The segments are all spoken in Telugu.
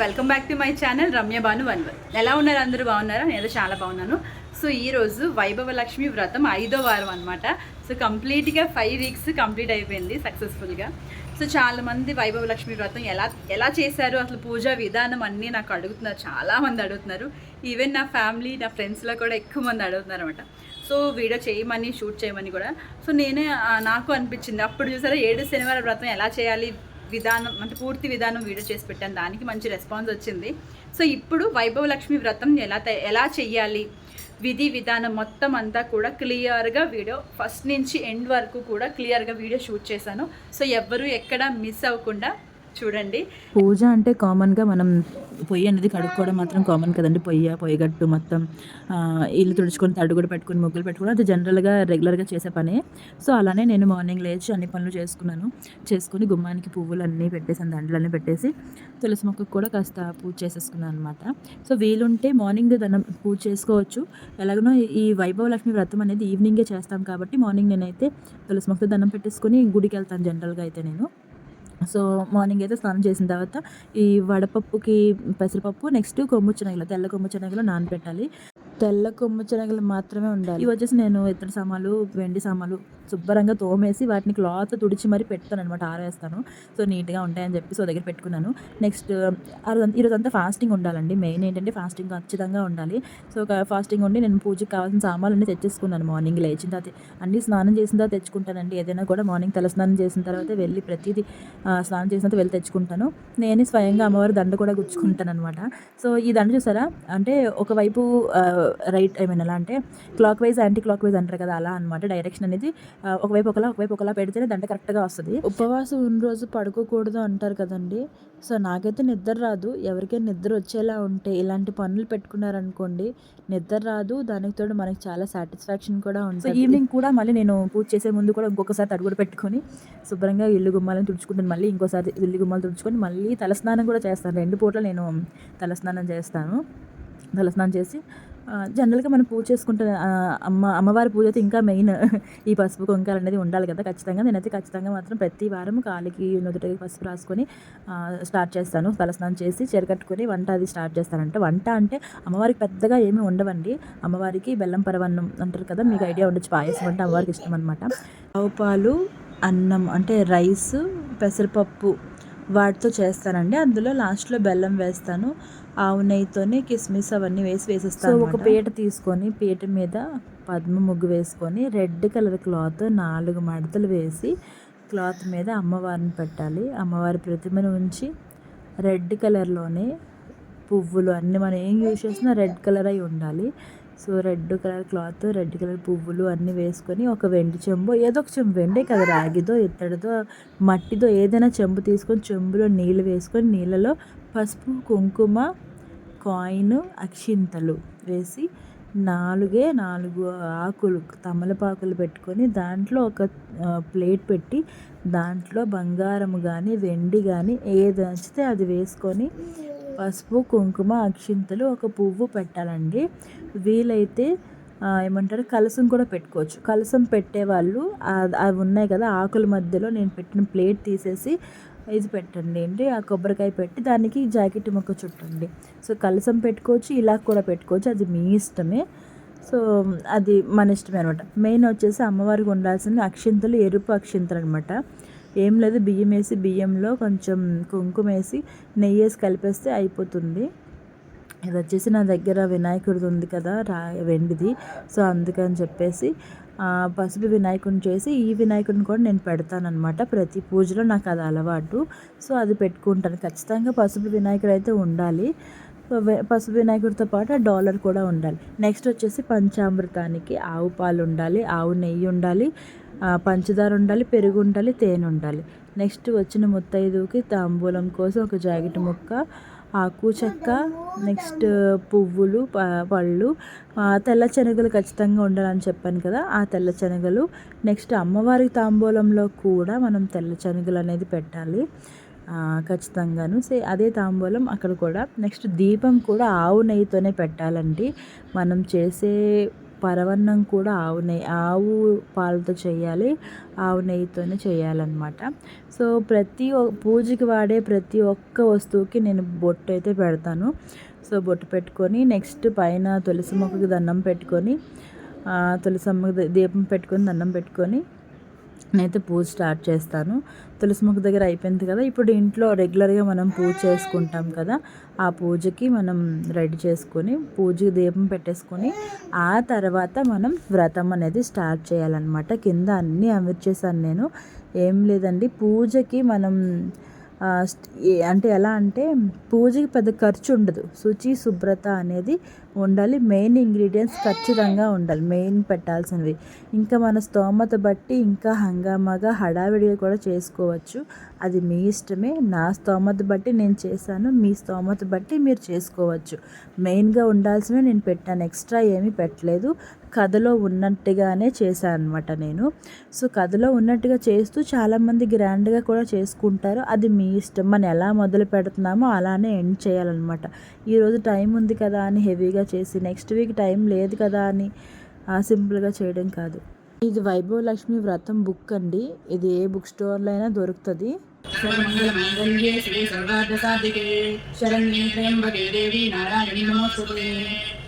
Welcome back to my channel Ramya Bhanu వన్వర్ ఎలా ఉన్నారు అందరూ? బాగున్నారా? నేను చాలా బాగున్నాను. సో ఈ రోజు వైభవ లక్ష్మి వ్రతం ఐదో వారం అనమాట సో కంప్లీట్గా ఫైవ్ వీక్స్ కంప్లీట్ అయిపోయింది సక్సెస్ఫుల్గా. సో చాలా మంది వైభవ లక్ష్మి వ్రతం ఎలా ఎలా చేశారు? అసలు పూజా విధానం అన్నీ నాకు అడుగుతున్నారు. చాలా మంది అడుగుతున్నారు. ఈవెన్ నా ఫ్యామిలీ నా ఫ్రెండ్స్లో కూడా ఎక్కువ మంది అడుగుతున్నారు అనమాట సో వీడియో చేయమని షూట్ చేయమని కూడా. సో నేనే నాకు అనిపించింది. అప్పుడు చూసారా ఏడు శనివారం వ్రతం ఎలా చేయాలి? విధానం అంటే పూర్తి విధానం వీడియో చేసి పెట్టాను. దానికి మంచి రెస్పాన్స్ వచ్చింది. సో ఇప్పుడు వైభవ లక్ష్మి వ్రతం ఎలా ఎలా చెయ్యాలి విధి విధానం మొత్తం అంతా కూడా క్లియర్గా వీడియో ఫస్ట్ నుంచి ఎండ్ వరకు కూడా క్లియర్గా వీడియో షూట్ చేశాను. సో ఎవ్వరూ ఎక్కడ మిస్ అవ్వకుండా చూడండి. పూజ అంటే కామన్గా మనం పొయ్యి అనేది కడుక్కోవడం మాత్రం కామన్ కదండి. పొయ్య గట్టు మొత్తం ఇల్లు తుడుచుకొని తడు కూడా పెట్టుకొని ముగ్గులు పెట్టుకుని అది జనరల్గా రెగ్యులర్గా చేసే పనే. సో అలానే నేను మార్నింగ్ లేచి అన్ని పనులు చేసుకున్నాను. చేసుకుని గుమ్మానికి పువ్వులు అన్నీ పెట్టేసాను దండలన్నీ పెట్టేసి తులసి మొక్కకు కూడా కాస్త పూజ చేసేసుకున్నాను అనమాట సో వీలుంటే మార్నింగ్ దండం పూజ చేసుకోవచ్చు. ఎలాగనో ఈ వైభవ లక్ష్మి వ్రతం అనేది ఈవినింగే చేస్తాం కాబట్టి మార్నింగ్ నేనైతే తులసి మొక్కతో దండం పెట్టేసుకొని గుడికి వెళ్తాను జనరల్గా అయితే నేను. సో మార్నింగ్ అయితే స్నానం చేసిన తర్వాత ఈ వడపప్పుకి పెసరపప్పు నెక్స్ట్ కొమ్ము శనగలు తెల్ల కొమ్ము శనగలు నానబెట్టాలి. తెల్ల కొమ్ము శనగలు మాత్రమే ఉండాలి. ఇవి వచ్చేసి నేను ఇతర సామాన్లు వెండి సామాన్లు శుభ్రంగా తోమేసి వాటిని క్లాత్ తుడిచి మరీ పెడతాను అనమాట ఆరేస్తాను. సో నీట్గా ఉంటాయని చెప్పి సో దగ్గర పెట్టుకున్నాను. నెక్స్ట్ ఈరోజు అంతా ఫాస్టింగ్ ఉండాలండి. మెయిన్ ఏంటంటే ఫాస్టింగ్ ఖచ్చితంగా ఉండాలి. సో ఫాస్టింగ్ ఉండి నేను పూజకి కావాల్సిన సామాన్లు అన్నీ తెచ్చేసుకున్నాను మార్నింగ్ లేచిన తర్వాత. అన్నీ స్నానం చేసిన తర్వాత తెచ్చుకుంటానండి. ఏదైనా కూడా మార్నింగ్ తల స్నానం చేసిన తర్వాత వెళ్ళి ప్రతిదీ స్నానం చేసిన తర్వాత వెళ్ళి తెచ్చుకుంటాను. నేనే స్వయంగా అమ్మవారి దండ కూడా గుచ్చుకుంటాను అనమాట సో ఈ దండ చూసారా? అంటే ఒకవైపు రైట్ ఐ మీన్ ఎలా అంటే clockwise anti clock wise అంటారు కదా అలా అనమాట డైరెక్షన్ అనేది ఒకవైపు ఒకలా ఒకవైపు ఒకలా పెడితేనే దండ కరెక్ట్గా వస్తుంది. ఉపవాసం ఉన్న రోజు పడుకోకూడదు అంటారు కదండి. సో నాకైతే నిద్ర రాదు. ఎవరికైనా నిద్ర వచ్చేలా ఉంటే ఇలాంటి పనులు పెట్టుకున్నారనుకోండి నిద్ర రాదు. దానికి తోడు మనకి చాలా సాటిస్ఫాక్షన్ కూడా ఉంటుంది. ఈవినింగ్ కూడా మళ్ళీ నేను పూజ చేసే ముందు కూడా ఇంకొకసారి తడుగుడు పెట్టుకొని శుభ్రంగా ఇల్లు గుమ్మాలను తుడుచుకుంటాను. మళ్ళీ ఇంకోసారి ఇల్లు గుమ్మాలు తుడుచుకొని మళ్ళీ తలస్నానం కూడా చేస్తాను. రెండు పూట్ల నేను తలస్నానం చేస్తాను. తలస్నానం చేసి జనరల్గా మనం పూజ చేసుకుంటే అమ్మ అమ్మవారి పూజ అయితే ఇంకా మెయిన్ ఈ పసుపు కొంకాలు అనేది ఉండాలి కదా ఖచ్చితంగా. నేనైతే ఖచ్చితంగా మాత్రం ప్రతి వారం కాలికి నుదుటికి పసుపు రాసుకొని స్టార్ట్ చేస్తాను. తలస్నానం చేసి చెరకట్టుకొని వంట అది స్టార్ట్ చేస్తానంటే. వంట అంటే అమ్మవారికి పెద్దగా ఏమీ ఉండవండి. అమ్మవారికి బెల్లం పరవన్నం అంటారు కదా మీకు ఐడియా ఉండొచ్చు. పాయసం అంటే అమ్మవారికి ఇష్టం అనమాట ఆవు పాలు అన్నం అంటే రైస్ పెసరపప్పు వాటితో చేస్తానండి. అందులో లాస్ట్లో బెల్లం వేస్తాను. ఆవు నెయ్యితోనే కిస్మిస్ అవన్నీ వేసి వేసేస్తాను ఒక పీట తీసుకొని పీట మీద పద్మ ముగ్గు వేసుకొని రెడ్ కలర్ క్లాత్ నాలుగు మడతలు వేసి క్లాత్ మీద అమ్మవారిని పెట్టాలి. అమ్మవారి ప్రతిమను ఉంచి రెడ్ కలర్లోనే పువ్వులు అన్నీ మనం ఏం యూజ్ చేసినా రెడ్ కలర్ అయి ఉండాలి. So red colour cloth red colour పువ్వులు అన్నీ వేసుకొని ఒక వెండి చెంబు ఏదో ఒక చెంబు వెండే కదా రాగిదో ఇత్తడితో మట్టితో ఏదైనా చెంబు తీసుకొని చెంబులో నీళ్ళు వేసుకొని నీళ్ళలో పసుపు కుంకుమ కాయిన్ అక్షింతలు వేసి నాలుగే నాలుగు ఆకులు తమలపాకులు పెట్టుకొని దాంట్లో ఒక ప్లేట్ పెట్టి దాంట్లో బంగారం కానీ వెండి కానీ ఏది నచ్చితే అది వేసుకొని పసుపు కుంకుమ అక్షింతలు ఒక పువ్వు పెట్టాలండి. వీలైతే ఏమంటారు కలసం కూడా పెట్టుకోవచ్చు. కలసం పెట్టేవాళ్ళు అవి ఉన్నాయి కదా ఆకుల మధ్యలో నేను పెట్టిన ప్లేట్ తీసేసి ఇది పెట్టండి. ఏంటి? ఆ కొబ్బరికాయ పెట్టి దానికి జాకెట్ ముక్క చుట్టండి. సో కలసం పెట్టుకోవచ్చు ఇలా కూడా పెట్టుకోవచ్చు. అది మీ ఇష్టమే. సో అది మన ఇష్టమే అనమాట. మెయిన్ వచ్చేసి అమ్మవారికి ఉండాల్సిన అక్షింతలు ఎరుపు అక్షింతలు అనమాట. ఏం లేదు బియ్యం వేసి బియ్యంలో కొంచెం కుంకుమ వేసి నెయ్యి వేసి కలిపేస్తే అయిపోతుంది. ఇది వచ్చేసి నా దగ్గర వినాయకుడిది ఉంది కదా రా వెండిది. సో అందుకని చెప్పేసి పసుపు వినాయకుడిని చేసి ఈ వినాయకుడిని కూడా నేను పెడతానమాట ప్రతి పూజలో. నాకు అది అలవాటు. సో అది పెట్టుకుంటాను. ఖచ్చితంగా పసుపు వినాయకుడు అయితే ఉండాలి. పసుపు వినాయకుడితో పాటు ఆ డాలర్ కూడా ఉండాలి. నెక్స్ట్ వచ్చేసి పంచామృతానికి ఆవు పాలు ఉండాలి ఆవు నెయ్యి ఉండాలి పంచదార ఉండాలి పెరుగు ఉండాలి తేనె ఉండాలి. నెక్స్ట్ వచ్చిన ముత్తైదుకి తాంబూలం కోసం ఒక జాకెట్ ముక్క ఆకు చెక్క నెక్స్ట్ పువ్వులు ప- పళ్ళు తెల్ల శనగలు ఖచ్చితంగా ఉండాలని చెప్పాను కదా ఆ తెల్ల శనగలు. నెక్స్ట్ అమ్మవారి తాంబూలంలో కూడా మనం తెల్ల శనగలు అనేది పెట్టాలి. ఖచ్చితంగాను. సే అదే తాంబూలం అక్కడ కూడా. నెక్స్ట్ దీపం కూడా ఆవు నెయ్యితోనే పెట్టాలండి. మనం చేసే పరవన్నం కూడా ఆవు నెయ్యి ఆవు పాలతో చేయాలి ఆవు నెయ్యితోనే చేయాలన్నమాట. సో ప్రతి ఒ పూజకి వాడే ప్రతి ఒక్క వస్తువుకి నేను బొట్టు అయితే పెడతాను. సో బొట్టు పెట్టుకొని నెక్స్ట్ పైన తులసి మొక్కకి దండం పెట్టుకొని ఆ, దీపం పెట్టుకొని దండం పెట్టుకొని నేనైతే పూజ స్టార్ట్ చేస్తాను. తులసి మొక్క దగ్గర అయిపోయింది కదా ఇప్పుడు ఇంట్లో రెగ్యులర్గా మనం పూజ చేసుకుంటాం కదా ఆ పూజకి మనం రెడీ చేసుకొని పూజకి దీపం పెట్టేసుకొని ఆ తర్వాత మనం వ్రతం అనేది స్టార్ట్ చేయాలన్నమాట. కింద అన్నీ అమర్చేసాను నేను. ఏం లేదండి పూజకి మనం అంటే ఎలా అంటే పూజకి పెద్ద ఖర్చు ఉండదు. శుచి శుభ్రత అనేది ఉండాలి. మెయిన్ ఇంగ్రీడియంట్స్ ఖచ్చితంగా ఉండాలి. మెయిన్ పెట్టాల్సినవి. ఇంకా మన స్తోమత బట్టి ఇంకా హంగామాగా హడావిడిగా కూడా చేసుకోవచ్చు. అది మీ ఇష్టమే. నా స్తోమత బట్టి నేను చేశాను. మీ స్తోమత బట్టి మీరు చేసుకోవచ్చు. మెయిన్గా ఉండాల్సినవి నేను పెట్టాను. ఎక్స్ట్రా ఏమీ పెట్టలేదు. కథలో ఉన్నట్టుగానే చేశాను అనమాట నేను. సో కథలో ఉన్నట్టుగా చేస్తూ చాలామంది గ్రాండ్గా కూడా చేసుకుంటారు. అది మీ ఇష్టం. మనం ఎలా మొదలు పెడుతున్నామో అలానే ఎండ్ చేయాలన్నమాట. ఈరోజు టైం ఉంది కదా అని హెవీగా చేసి నెక్స్ట్ వీక్ టైం లేదు కదా అని ఆ సింపుల్గా చేయడం కాదు. ఇది వైభవ లక్ష్మి వ్రతం బుక్ అండి. ఇది ఏ బుక్ స్టోర్లో అయినా దొరుకుతుంది. శరణ్యే దేవి నారాయణి నమోస్తుతే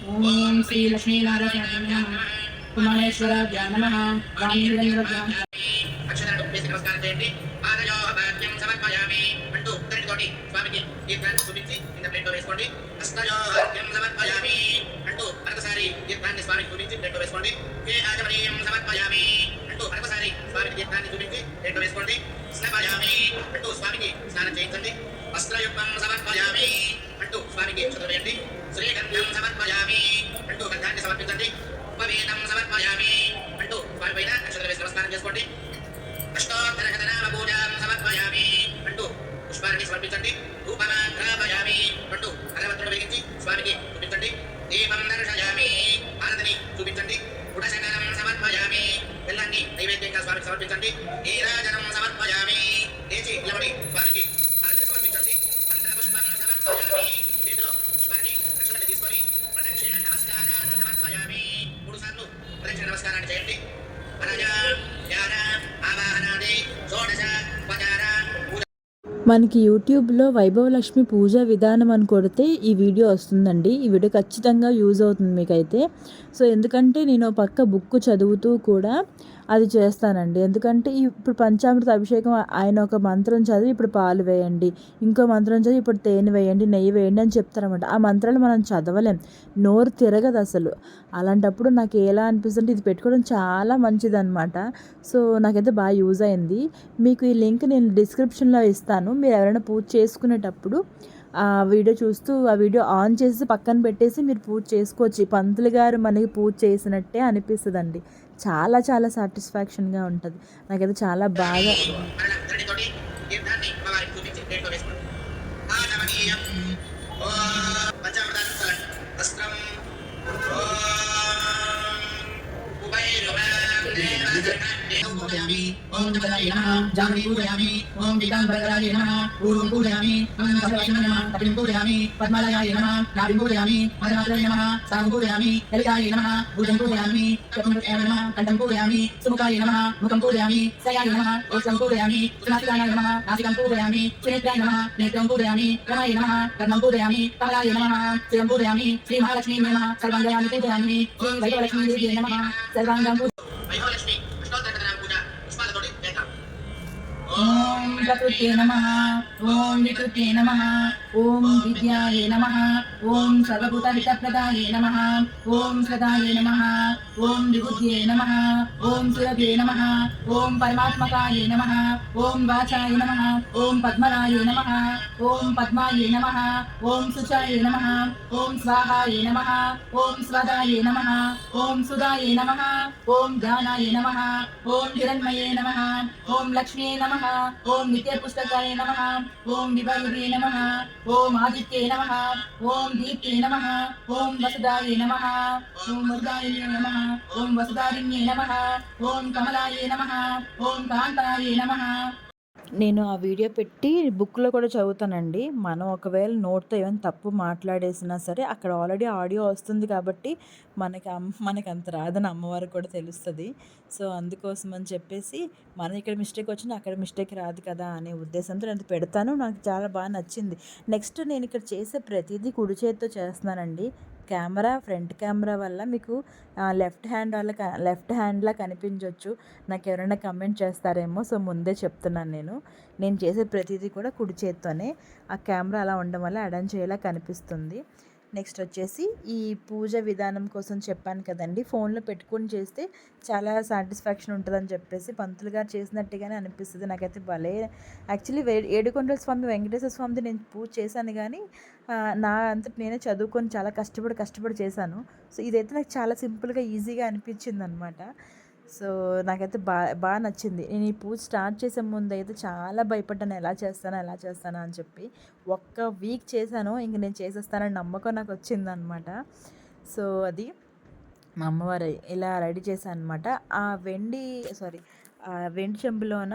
ఓం శ్రీ లక్ష్మీనారాయణ కుమారేశ్వర కుమారేశ్వరాభ్యా నమస్కారం చేయండి సమర్పయామి అంటూ ఉత్తరితోటి స్వామికి చూపించి ప్లేట్లో వేసుకోండి సమర్పయామి అంటూ మరొకసారి స్వామికి చూపించి ప్లేట్లో వేసుకోండి ఆచమనీయం సమర్పయామి అంటూ మరొకసారి స్వామికి చూపించి ప్లేట్లో వేసుకోండి అంటూ స్వామికి స్నానం చేయించండి వస్త్రయుగ్మం సమర్పయామి అంటూ స్వామికి చదువేయండి శ్రీగంధం సమర్పయామి. సమర్పించండి ఉపవేదం సమర్పయామి. అంటూ వారి పైన నక్షత్ర వేసి నమస్కారం చేసుకోండి. అష్టోత్తర శతనామ పూజాం సమర్పయామి. అంటూ పుష్పాన్ని సమర్పించండి. రూపమాగ్రాపయామి అంటూ భగవంతుడు వెలిగించి స్వామికి చూపించండి. దీపం దర్శయామి. ఆరతిని చూపించండి. కుటశకరం సమర్పయామి. బెల్లాన్ని నైవేద్యంగా స్వామికి సమర్పించండి. నీరాజన మనకి యూట్యూబ్లో వైభవ లక్ష్మి పూజ విధానం అని కొడితే ఈ వీడియో వస్తుందండి. ఈ వీడియో ఖచ్చితంగా యూజ్ అవుతుంది మీకైతే. సో ఎందుకంటే నేను పక్క బుక్ చదువుతూ కూడా అది చేస్తానండి. ఎందుకంటే ఈ- ఇప్పుడు పంచామృత అభిషేకం ఆయన ఒక మంత్రం చదివి ఇప్పుడు పాలు వేయండి ఇంకో మంత్రం చదివి ఇప్పుడు తేనె వేయండి నెయ్యి వేయండి అని చెప్తారనమాట ఆ మంత్రాలు మనం చదవలేం. నోరు తిరగదు అసలు. అలాంటప్పుడు నాకు ఎలా అనిపిస్తుంది ఇది పెట్టుకోవడం చాలా మంచిదన్నమాట. సో నాకైతే బాగా యూజ్ అయింది. మీకు ఈ లింక్ నేను డిస్క్రిప్షన్లో ఇస్తాను. మీరు ఎవరైనా పూజ చేసుకునేటప్పుడు ఆ వీడియో చూస్తూ ఆ వీడియో ఆన్ చేసి పక్కన పెట్టేసి మీరు పూజ చేసుకోవచ్చు. పంతులు గారు మనకి పూజ చేసినట్టే అనిపిస్తుందండి. చాలా చాలా సాటిస్ఫాక్షన్గా ఉంటుంది. నాకైతే చాలా బాగా Yeah. ధరణితోటి తీర్థాన్ని అమ్మవారికి చూపించి ప్లేట్లో వేసుకోండి ఆచమనీయం ఓం పంచామృతాన్ని చల్లండి వస్త్రం ఓం ఉపైరువామి ఓం జగదాయ నమః. జామని పూజయామి. ఓం పీతాంబరాయ నమః. పూర్వం పూజయామి. ఓం కమలాయ నమః. కపిం పూజయామి. పద్మాలయాయ నమః. నాభిం పూజయామి. మధుమాత్రాయ నమః. సాం పూజయామి. లలితాయ నమః. భుజం పూజయామి. కపం నమః. కంఠం పూజయామి. సుముఖాయ నమః. ముఖం పూజయామి. సయాయ నమః. ఓషం పూజయామి. సునాసికాయ నమః. నాసికం పూజయామి. సునేత్రాయ నమః. నేత్రం పూజయామి. రమాయ నమః. కర్మం ఓం ప్రకృతే నమ ఓం వికృతే నమ ఓం విద్యాయ నమ ఓం సర్వభూత హితప్రదాయ నమ ఓం సదాయ నమ ఓం విబుద్ధ్యే నమ ఓం సురభే నమ ఓం పరమాత్మకాయ నమ ఓం వాచాయ నమ ఓం పద్మరాయ నమ ఓం పద్మాయ నమ ఓం సుచాయ నమ ఓం స్వాహాయ నమ ఓం స్వదాయ నమ ఓం సుధాయ నమ ఓం జ్ఞానాయ నమ ఓం హిరణ్మయే నమ ఓం లక్ష్మీ నమ ఓం నిత్యపుస్తకాయ నమ ఓం విభయురే నమ ఓం ఆదిత్యే నమ ఓం దీప్తే నమ ఓం వసుదాయ నమ ఓం వసుదాయ నమ ఓం వసుదారిణ్యే నమ ఓం కమలాయ నమ ఓం కాంతాయ నమ నేను ఆ వీడియో పెట్టి బుక్‌లో కూడా చదువుతానండి. మనం ఒకవేళ నోట్‌తో ఏమైనా తప్పు మాట్లాడేసినా సరే, అక్కడ ఆల్రెడీ ఆడియో వస్తుంది కాబట్టి, మనకి అమ్ అంత రాదని అమ్మవారికి కూడా తెలుస్తుంది సో, అందుకోసం అని చెప్పేసి, మనం ఇక్కడ మిస్టేక్ వచ్చినా అక్కడ మిస్టేక్ రాదు కదా! అనే ఉద్దేశంతో నేను పెడతాను. నాకు చాలా బాగా నచ్చింది. నెక్స్ట్ నేను ఇక్కడ చేసే ప్రతిదీ కుడి చేతితో చేస్తున్నానండి. కెమెరా ఫ్రంట్ కెమెరా వల్ల మీకు లెఫ్ట్ హ్యాండ్ వాళ్ళ లెఫ్ట్ హ్యాండ్‌లా కనిపించవచ్చు నాకు ఎవరైనా కమెంట్ చేస్తారేమో. సో, ముందే చెప్తున్నాను నేను. నేను చేసే ప్రతిదీ కూడా కుడి చేత్తోనే. ఆ కెమెరా అలా ఉండడం వల్ల ఎడమ చేయలా కనిపిస్తుంది. నెక్స్ట్ వచ్చేసి ఈ పూజ విధానం కోసం చెప్పాను కదండీ! ఫోన్‌లో పెట్టుకొని చేస్తే చాలా సాటిస్ఫాక్షన్ ఉంటుందని చెప్పేసి పంతులు గారు చేసినట్టుగానే అనిపిస్తుంది నాకైతే భలే యాక్చువల్లీ వే ఏడుకొండల స్వామి, వెంకటేశ్వర స్వామిది నేను పూజ చేశాను కానీ నా అంతటి నేనే చదువుకొని చాలా కష్టపడి, కష్టపడి చేశాను. సో, ఇదైతే నాకు చాలా సింపుల్‌గా, ఈజీగా అనిపించిందనమాట. సో, నాకైతే బాగా బాగా నచ్చింది. నేను ఈ పూజ స్టార్ట్ చేసే ముందు అయితే చాలా భయపడ్డాను. ఎలా చేస్తాను ఎలా చేస్తాను అని చెప్పి. ఒక్క వీక్ చేశాను. ఇంక నేను చేసేస్తానని నమ్మకం నాకు వచ్చింది అనమాట సో, అది మా అమ్మవారు ఇలా రెడీ చేశాను అనమాట. ఆ వెండి సారీ ఆ వెండి చెంబులోన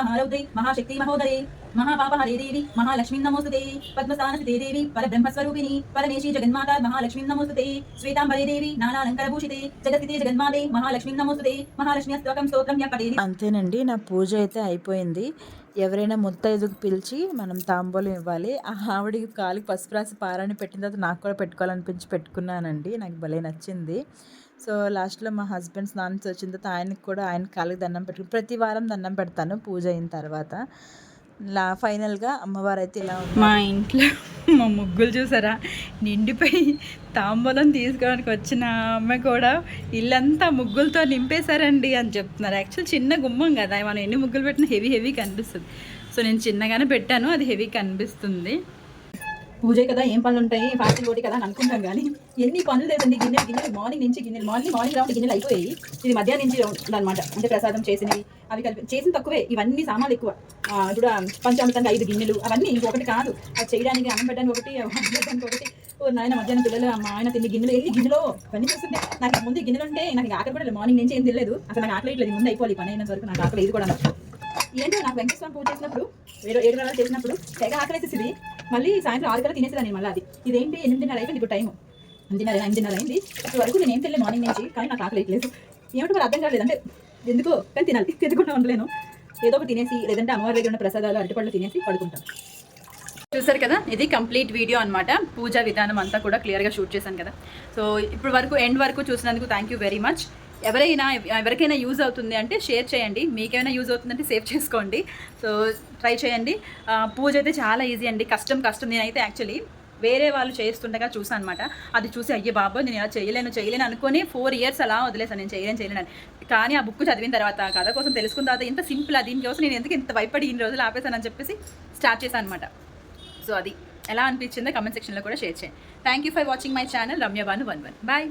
మహారౌద్రై మహాశక్తి మహోదరే మహాపాప హరే దేవి మహాలక్ష్మీ నమోస్తుతే. పద్మస్థానస్థితే దేవి పరబ్రహ్మస్వరూపిణి పరమేశీ జగన్మాత మహాలక్ష్మి నమోస్తుతే. శ్వేతాంబరే దేవి నానాలంకరభూషితే. జగతి జగన్మాతే మహాలక్ష్మి నమోస్తుతే. మహాలక్ష్మి అస్తకం స్తోత్రం యపడే అంతేనండి నా పూజ అయితే అయిపోయింది. ఎవరైనా ముత్తైదుకు పిలిచి మనం తాంబూలం ఇవ్వాలి. ఆ ఆవిడికి కాలికి పసుపు రాసి పారాన్ని పెట్టిన తర్వాత నాకు కూడా పెట్టుకోవాలనిపించి పెట్టుకున్నానండి. నాకు భలే నచ్చింది. సో, లాస్ట్‌లో మా హస్బెండ్ స్నానం వచ్చిన తర్వాత ఆయనకి కూడా ఆయన కాళ్ళకి దండం పెట్టుకుని ప్రతి వారం దండం పెడతాను పూజ అయిన తర్వాత. లా ఫైనల్‌గా అమ్మవారు అయితే ఇలా మా ఇంట్లో మా ముగ్గులు చూసారా? నిండిపోయి తాంబూలం తీసుకోవడానికి వచ్చిన అమ్మ కూడా ఇల్లంతా ముగ్గులతో నింపేశారండి అని చెప్తున్నారు. యాక్చువల్ చిన్న గుమ్మం కదా మనం ఎన్ని ముగ్గులు పెట్టినా హెవీ హెవీ కనిపిస్తుంది సో నేను చిన్నగానే పెట్టాను అది హెవీ కనిపిస్తుంది పూజ కదా ఏం పనులు ఉంటాయి ఫాస్టింగ్ ఒకటి కదా అని అనుకుంటాం కానీ ఎన్ని పనులు లేదండి. గిన్నెలు గిన్నెలు మార్నింగ్ నుంచి గిన్నెలు మార్నింగ్ మార్నింగ్ రౌండ్ గిన్నెలు అయిపోయాయి. ఇది మధ్యాహ్నం నుంచి అనమాట అంటే ప్రసాదం చేసినవి అవి కలిపి చేసిన తక్కువే. ఇవన్నీ సామాన్లు ఎక్కువ. ఆ, ఇప్పుడు పంచామృతంగా ఐదు గిన్నెలు అవన్నీ ఇంకొకటి కాదు. అది చేయడానికి అన్నం పెట్టడానికి ఒకటి పెట్టడానికి ఒకటి. ఓ నాయన మధ్యాహ్నం పిల్లలు మా ఆయన తిని గిన్నెలు వెళ్ళి గిన్నెలో? పని చూస్తుంటే నాకు ముందు గిన్నెలు ఉంటే నాకు ఆకలి కూడా లేదు. మార్నింగ్ నుంచి ఏం తెలియదు అసలు నాకు ఆకలి ఇట్లేదు ముందు అయిపోవాలి పని అయినంత వరకు నాకు ఆకలి ఇది కూడా. ఏంటో నాకు వెంకటేశ్వర పూజ చేసినప్పుడు ఏడు ఏడు వేల చేసినప్పుడు తెగ ఆకలేసేసింది మళ్ళీ సాయంత్రం ఆరు కల్లా తినేసేదాన్ని మళ్ళీ అది. ఇదేంటి? ఎనిమిదిన్నర అయిపోయింది ఇప్పుడు టైం ఎనిమిదిన్నర ఎనిమిదిన్నర అయింది. ఇప్పటి వరకు నేను ఏం తెలియదు మార్నింగ్ నుంచి కానీ నాకు ఆకలి లేదు ఏమిటో మరి అర్థం కాలేదు అంటే ఎందుకో కానీ తినాలి. తినకుండా ఉండలేను. ఏదో ఒకటి తినేసి లేదంటే అమ్మవారి దగ్గర ఉన్న ప్రసాదాలు అరటిపళ్ళు తినేసి పడుకుంటాను. చూసారు కదా? ఇది కంప్లీట్ వీడియో అనమాట పూజా విధానం అంతా కూడా క్లియర్గా షూట్ చేశాను కదా. సో ఇప్పుడు వరకు ఎండ్ వరకు చూసినందుకు థ్యాంక్ యూ వెరీ మచ్ ఎవరైనా ఎవరికైనా యూజ్ అవుతుంది అంటే షేర్ చేయండి. మీకేమైనా యూజ్ అవుతుందంటే సేవ్ చేసుకోండి. సో ట్రై చేయండి. పూజ అయితే చాలా ఈజీ అండి. కష్టం కష్టం. నేనైతే యాక్చువల్లీ వేరే వాళ్ళు చేస్తుండగా చూసాను అనమాట అది చూసి అయ్యే బాబో నేను ఇలా చేయలేను చేయలేను అనుకుని ఫోర్ ఇయర్స్ అలా వదిలేసాను నేను చేయలేను చేయలేను కానీ ఆ బుక్ చదివిన తర్వాత కథ కోసం తెలుసుకున్న తర్వాత ఇంత సింపుల్ దీనికోసం నేను ఎందుకు ఇంత భయపడి ఇన్ని రోజులు ఆపేసానని చెప్పేసి స్టార్ట్ చేశాను అనమాట సో అది ఎలా అనిపించిందో కమెంట్ సెక్షన్లో కూడా షేర్ చేయండి. Thank you for watching my channel Ramyabanu one one bye